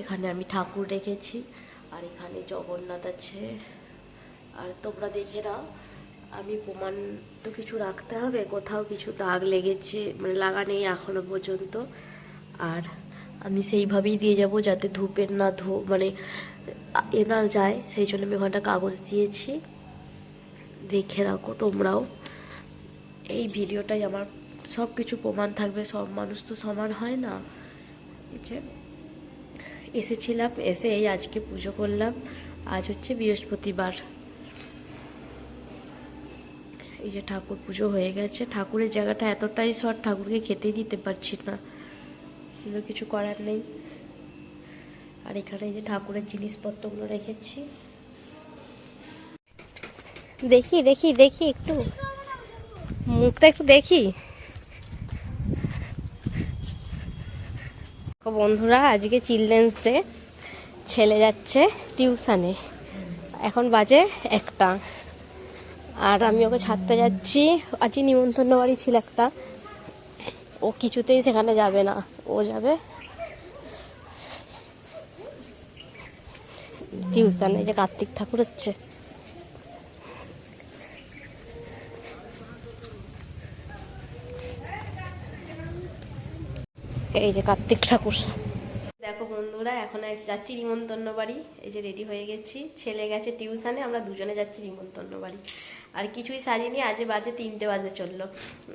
এখানে আমি ঠাকুর রেখেছি আর এখানে জগন্নাথ আছে। আর তোমরা দেখে নাও, আমি প্রমাণ তো কিছু রাখতে হবে, কোথাও কিছু দাগ লেগেছে মানে লাগা নেই এখনও পর্যন্ত। আর আমি সেইভাবেই দিয়ে যাব যাতে ধূপের না ধূ মানে এ না যায়, সেই জন্য আমি ওখানটা কাগজ দিয়েছি। দেখে রাখো তোমরাও। এই ভিডিওটাই আমার সব কিছু প্রমাণ থাকবে, সব মানুষ তো সমান হয় না। যে এসেছিলাম, এসে এই আজকে পুজো করলাম। আজ হচ্ছে বৃহস্পতিবার। এই যে ঠাকুর পুজো হয়ে গেছে। ঠাকুরের জায়গাটা এতটাই শর্ট, ঠাকুরকে খেতেই দিতে পারছি না। কিছু করার নেই। আর এখানে এই যে ঠাকুরের জিনিসপত্রগুলো রেখেছি। দেখি দেখি দেখি একটু। মুখটা একটু দেখি। বন্ধুরা, আজকে চিলড্রেন্স ডে ছেলে যাচ্ছে টিউশানে এখন বাজে একটা। আর আমি ওকে ছাড়তে যাচ্ছি। আজকে নিমন্ত্রণ বাড়ি ছিল একটা। ও কিছুতেই সেখানে যাবে না, ও যাবে টিউশানে যে কার্তিক ঠাকুর হচ্ছে। এই যে কার্তিক ঠাকুর। দেখো বন্ধুরা, এখন যাচ্ছি নিমন্ত্রণ বাড়ি এই যে রেডি হয়ে গেছি। ছেলে গেছে টিউশনে, আমরা দুজনে যাচ্ছি নিমন্ত্রণ বাড়ি আর কিছুই সাজিনি আজে বাজে তিনটে বাজে চলল।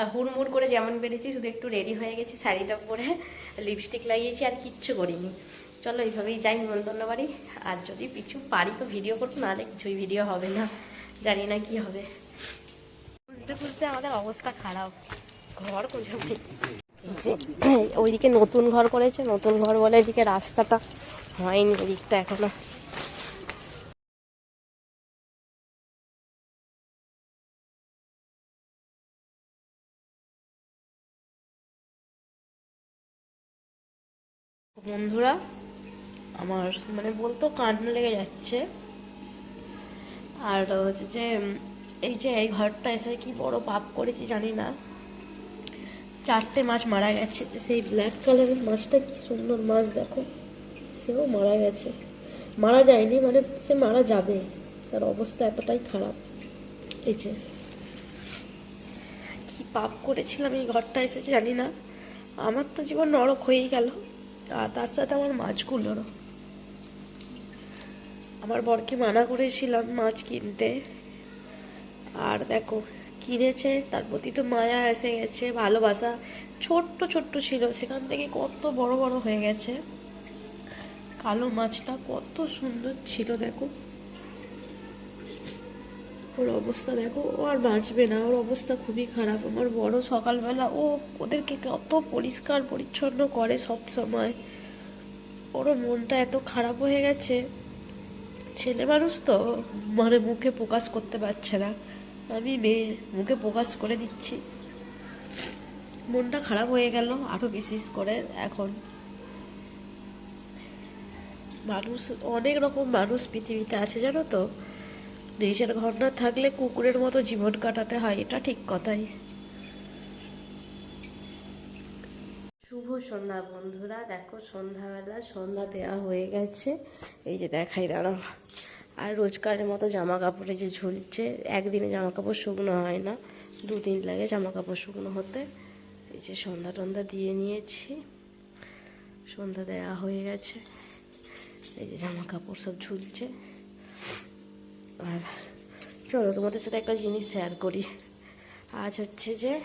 আর হুড়মুড় করে যেমন বেরিয়েছি, শুধু একটু রেডি হয়ে গেছি, শাড়িটা পরে লিপস্টিক লাগিয়েছি, আর কিচ্ছু করিনি। চলো এইভাবেই যাই নিমন্ত্রণ বাড়ি আর যদি কিছু পারি তো ভিডিও করব, নাহলে কিছুই ভিডিও হবে না। জানি না কি হবে। খুঁজতে খুঁজতে আমাদের অবস্থা খারাপ। ঘর খুঁজে ওইদিকে নতুন ঘর করেছে, নতুন ঘর বলে এদিকে রাস্তাটা হয়নি, এদিকটা এখনও। বন্ধুরা, আমার মানে বলতো কান্না লেগে যাচ্ছে। আর হচ্ছে যে, এই যে এই ঘরটা এসে কি বড় পাপ করেছি জানি না। চারটে মাছ মারা গেছে। সেই ব্ল্যাক কালারের মাছটা কি সুন্দর মাছ দেখো। সেও মারা গেছে। মারা যায়নি মানে সে মারা যাবে। তার অবস্থা এতটাই খারাপ। এই যে। কি পাপ করেছিলাম এই ঘরটা এসেছে জানি না। আমার তো জীবন নরক হয়েই গেল। আর তার সাথে আমার মাছগুলোরও। আমার বরকে মানা করেছিলাম মাছ কিনতে। আর দেখো কিনেছে, তার প্রতি তো মায়া এসে গেছে, ভালোবাসা ছোট্ট ছোট্ট ছিল। সেখান থেকে কত বড় বড় হয়ে গেছে। কালো মাছটা কত সুন্দর ছিল, দেখো। ওর অবস্থা দেখো, ও আর বাঁচবে না। ওর অবস্থা খুবই খারাপ। আমার বড় সকালবেলা, ও ওদেরকে কত পরিষ্কার, পরিচ্ছন্ন করে সব সময়। ওর মনটা এত খারাপ হয়ে গেছে। ছেলে মানুষ তো মানে মুখে প্রকাশ করতে পারছে না। আমি মেয়ে মুখে প্রকাশ করে দিচ্ছি। মনটা খারাপ হয়ে গেল আরও বিশেষ করে এখন। মানুষ, অনেক রকম মানুষ পৃথিবীতে আছে, জানো তো? নিজের ঘর না থাকলে কুকুরের মতো জীবন কাটাতে হয়, এটা ঠিক কথাই। শুভ সন্ধ্যা, বন্ধুরা। দেখো, সন্ধ্যাবেলা সন্ধ্যা দেওয়া হয়ে গেছে। এই যে দেখাই, দাঁড়াও। আর রোজকারের মতো জামা কাপড়ে যে ঝুলছে, একদিনে জামা কাপড় শুকনো হয় না। দুদিন লাগে জামা কাপড় শুকনো হতে। এই যে সন্ধ্যা টন্ধা দিয়ে নিয়েছি। সন্ধ্যা দেওয়া হয়ে গেছে। এই যে জামা কাপড় সব ঝুলছে। আর চলো তোমাদের সাথে একটা জিনিস শেয়ার করি। আজ হচ্ছে যে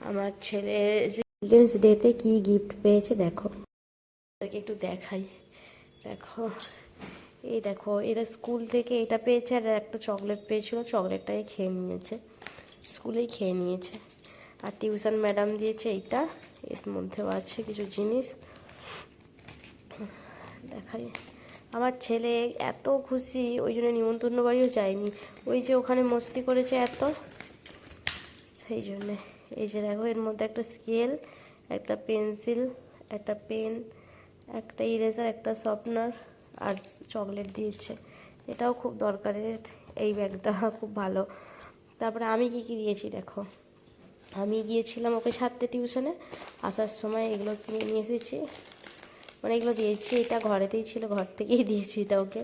আমার ছেলে যে চিলড্রেন্স ডেতে কি গিফট পেয়েছে দেখো। তাদেরকে একটু দেখাই। দেখো। এই দেখো, এরা স্কুল থেকে এটা পেয়েছে আর একটা চকলেট পেয়েছিল, চকলেটটাই খেয়ে নিয়েছে। স্কুলেই খেয়ে নিয়েছে। আর টিউশন ম্যাডাম দিয়েছে এইটা, এর মধ্যেও আছে কিছু জিনিস। দেখাই। আমার ছেলে এত খুশি, ওই জন্য নিমন্ত্রণ বাড়িও যায়নি। ওই যে ওখানে মস্তি করেছে এত, সেই জন্যে। এই যে দেখো, এর মধ্যে একটা স্কেল, একটা পেন্সিল, একটা পেন, একটা ইরেজার একটা শর্পনার আর চকলেট দিয়েছে। এটাও খুব দরকারের, এই ব্যাগটা খুব ভালো। তারপরে আমি কি কি দিয়েছি দেখো। আমি গিয়েছিলাম ওকে ছাড়তে টিউশনে, আসার সময় এগুলো কিনে নিয়ে এসেছি। মানে এগুলো দিয়েছি, এটা ঘরেতেই ছিল, ঘর থেকেই দিয়েছি এটা ওকে।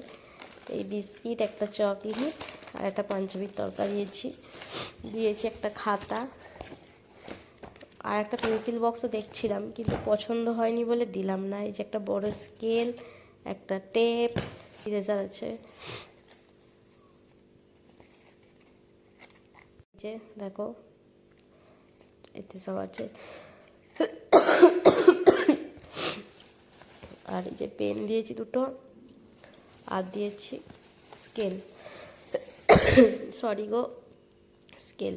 এই বিস্কিট, একটা চকলেট আর একটা পাঞ্জাবির তরকা দিয়েছি। দিয়েছি একটা খাতা আর একটা পেন্সিল বক্সও দেখছিলাম, কিন্তু পছন্দ হয়নি বলে দিলাম না। এই যে একটা বড় স্কেল একটা টেপ, ইরেজার আছে। যে, দেখো, এতে সব আছে। আর যে পেন দিয়েছি দুটো, আর দিয়েছি স্কেল। সরি গো, স্কেল।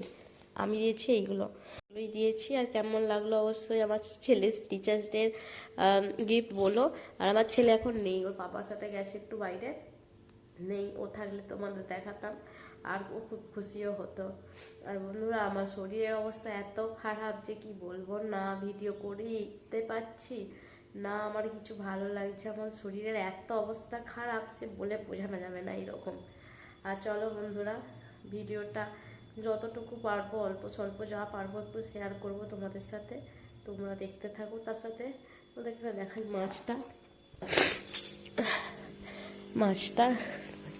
আমি দিয়েছি এইগুলো। আমি দিয়েছি আর কেমন লাগল অবশ্যই আমার ছেলের টিচার্সদের গিফট বলো। আর আমার ছেলে এখন নেই, ওর বাবার সাথে গেছে একটু বাইরে। নেই, ও থাকলে তোমাদের দেখাতাম। আর ও খুব খুশিও হতো। আর বন্ধুরা, আমার শরীরের অবস্থা এত খারাপ যে কি বলব? না ভিডিও করেই উঠতে পারছি না আমার কিছু ভালো লাগছে। আমার শরীরের এত অবস্থা খারাপ সে বলে বোঝানো যাবে না এরকম। আর চলো বন্ধুরা ভিডিওটা যতটুকু পারব, অল্প স্বল্প যা পারব একটু শেয়ার করব তোমাদের সাথে। তোমরা দেখতে থাকো তার সাথে। তোমাদেরকে দেখাই মাছটা। মাছটা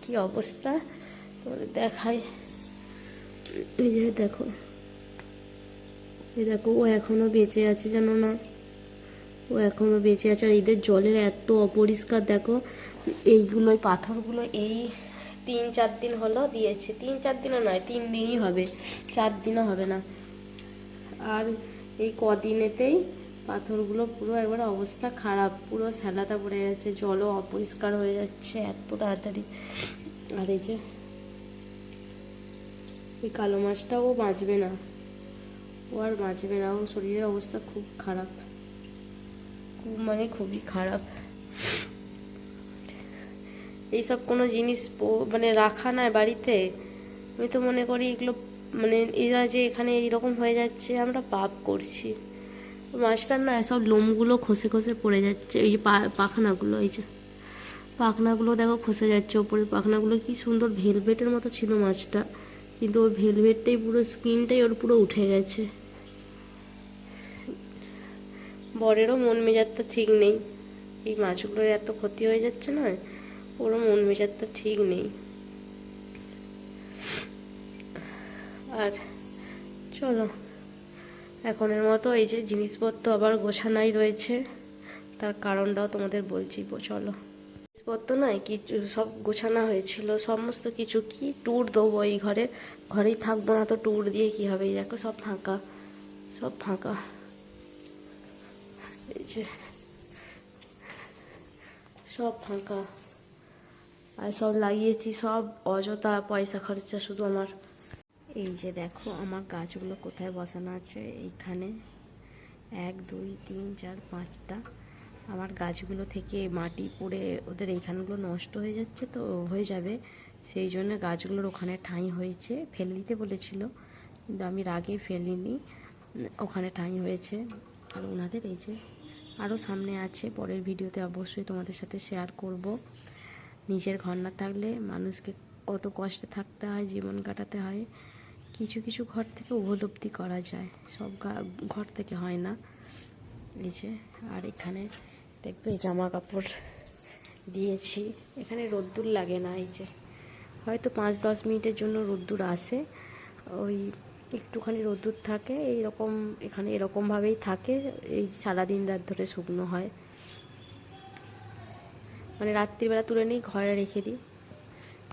কি অবস্থা? তোমাদের দেখাই। এই যে দেখো। এই দেখো, ও এখনও বেঁচে আছে জানো না? ও এখনও বেঁচে আছে। আর এদের জলের এত অপরিষ্কার, দেখো। এইগুলো ওই পাথরগুলো, এই তিন চার দিন হলো দিয়েছে। তিন চার দিনও নয়, তিন দিনই হবে। চার দিনও হবে না। আর এই কদিনেতেই পাথরগুলো পুরো একবার অবস্থা খারাপ, পুরো স্যালাটা পড়ে যাচ্ছে জলও অপরিষ্কার হয়ে যাচ্ছে এত তাড়াতাড়ি। আর এই যে, এই কালো মাছটা ও বাঁচবে না। ও আর বাঁচবে না, ওর শরীরের অবস্থা খুব খারাপ। খুব মানে খুবই খারাপ। এইসব কোনো জিনিস মানে রাখা নাই বাড়িতে। আমি তো মনে করি এগুলো মানে এরা যে এখানে এইরকম হয়ে যাচ্ছে, আমরা পাপ করছি। মাছটার না সব লোমগুলো খসে খসে পড়ে যাচ্ছে, এই যে পাখনাগুলো, এই যে। পাখনাগুলো দেখো খসে যাচ্ছে, ওপরের পাখনাগুলো কি সুন্দর ভেলভেটের মতো ছিল মাছটা। কিন্তু ওই ভেলভেটটাই পুরো স্কিনটাই ওর পুরো উঠে গেছে। বরেরও মন মেজাজটা ঠিক নেই। এই মাছগুলোর এত ক্ষতি হয়ে যাচ্ছে না ওরও মন মেজাজটা ঠিক নেই। আর চলো, এখনের মতো এই যে জিনিসপত্র আবার গোছানাই রয়েছে, তার কারণটাও তোমাদের বলছি চলো। জিনিসপত্র নয় কিছু সব গোছানো হয়েছিল, সমস্ত কিছু কি ট্যুর দেবো এই ঘরে? ঘরেই থাকব না তো ট্যুর দিয়ে কি হবে? এই দেখো সব ফাঁকা সব ফাঁকা। এই যে সব ফাঁকা। আর সব লাগিয়েছি, সব অযথা পয়সা খরচা শুধু আমার। এই যে দেখো, আমার গাছগুলো কোথায় বসানো আছে? এইখানে। এক, দুই, তিন, চার, পাঁচটা। আমার গাছগুলো থেকে মাটি পড়ে, ওদের এইখানগুলো নষ্ট হয়ে যাচ্ছে তো, হয়ে যাবে। সেই জন্য গাছগুলোর ওখানে ঠাঁই হয়েছে। ফেলে দিতে বলেছিল, কিন্তু আমি রাগে ফেলিনি। ওখানে ঠাঁই হয়েছে। আর ওনাদের এই যে আরও সামনে আছে, পরের ভিডিওতে অবশ্যই তোমাদের সাথে শেয়ার করব। নিজের ঘর না থাকলে মানুষকে কত কষ্টে থাকতে হয়, জীবন কাটাতে হয়। কিছু কিছু ঘর থেকে উপলব্ধি করা যায়। সব ঘর থেকে হয় না। এই যে, আর এখানে দেখবে জামা কাপড় দিয়েছি। এখানে রোদ্দুর লাগে না, এই যে। হয়তো পাঁচ, দশ মিনিটের জন্য রোদ্দুর আসে। ওই একটুখানি রোদ্দুর থাকে এই রকম এখানে এরকমভাবেই থাকে। এই সারাদিন রাত ধরে শুকনো হয়। মানে রাত্রিবেলা তুলে নিই ঘরে রেখে দিই।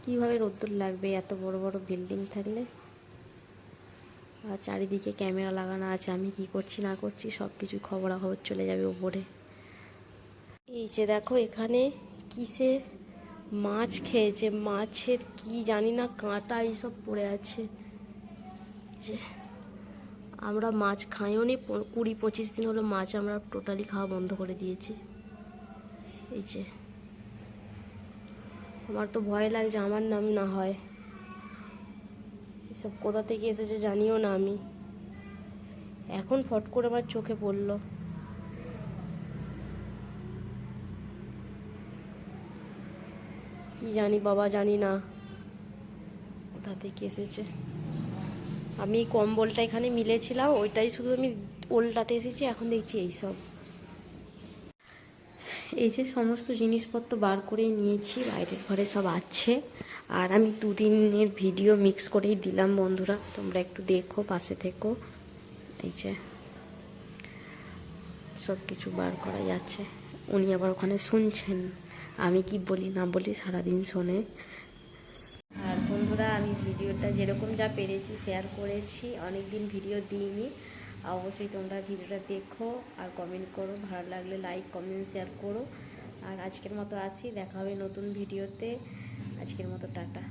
কীভাবে রোদ্দুর লাগবে, এত বড় বড় বিল্ডিং থাকলে? আর চারিদিকে ক্যামেরা লাগানো আছে, আমি কি করছি, না করছি সব কিছু খবরাখবর চলে যাবে ওপরে এই যে দেখো, এখানে কিসে মাছ খেয়েছে, মাছের কি জানি না কাঁটা এইসব পড়ে আছে। যে আমরা মাছ খাইও নি কুড়ি পঁচিশ দিন হলো মাছ আমরা টোটালি খাওয়া বন্ধ করে দিয়েছি। এই যে আমার তো ভয় লাগছে, আমার নাম না হয়। এসব কোথা থেকে এসেছে জানিও না আমি। এখন ফট করে আমার চোখে পড়ল। কি জানি বাবা, জানি না কোথা থেকে এসেছে। আমি কম্বলটা এখানে মিলেছিলাম, ওইটাই শুধু আমি ওল্টাতে এসেছি, এখন দেখছি এইসব। এই যে সমস্ত জিনিসপত্র বার করেই নিয়েছি, বাইরের ঘরে সব আছে। আর আমি দুদিনের ভিডিও মিক্স করেই দিলাম বন্ধুরা, তোমরা একটু দেখো, পাশে থেকো। এই যে সব কিছু বার করা যাচ্ছে। উনি আবার ওখানে শুনছেন, আমি কি বলি না বলি সারাদিন শোনে। আর বন্ধুরা, আমি ভিডিওটা যেরকম যা পেরেছি শেয়ার করেছি অনেক দিন ভিডিও দিইনি। অবশ্যই তোমরা ভিডিওটা দেখো আর কমেন্ট করো। ভালো লাগলে লাইক কমেন্ট শেয়ার করো। আর আজকের মতো আসি, দেখা হবে নতুন ভিডিওতে আজকের মতো টাটা।